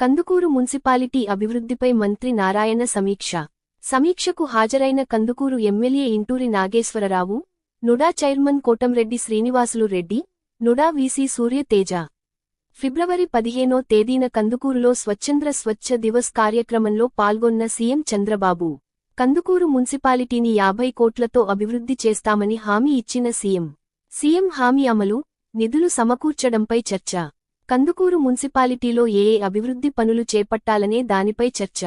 Kandukur municipality అభివృద్ధిపై మంత్రి నారాయణ సమీక్ష. సమీక్షకు హాజరైన Kandukur MLA Inturi Nageswara Rao NUDA chairman Kotamreddy Srinivasulu Reddy NUDA VC Suryateja February పదిహేనో తేదీన కందుకూరులో స్వచ్ఛంద్ర స్వచ్ఛ దివస్ కార్యక్రమంలో పాల్గొన్న సీఎం చంద్రబాబు కందుకూరు మున్సిపాలిటీని యాభై కోట్లతో అభివృద్ధి చేస్తామని హామీ ఇచ్చిన సీఎం. సీఎం హామీ అమలు నిధులు సమకూర్చడంపై చర్చ. కందుకూరు మున్సిపాలిటీలో ఏ ఏ అభివృద్ధి పనులు చేపట్టాలనే దానిపై చర్చ.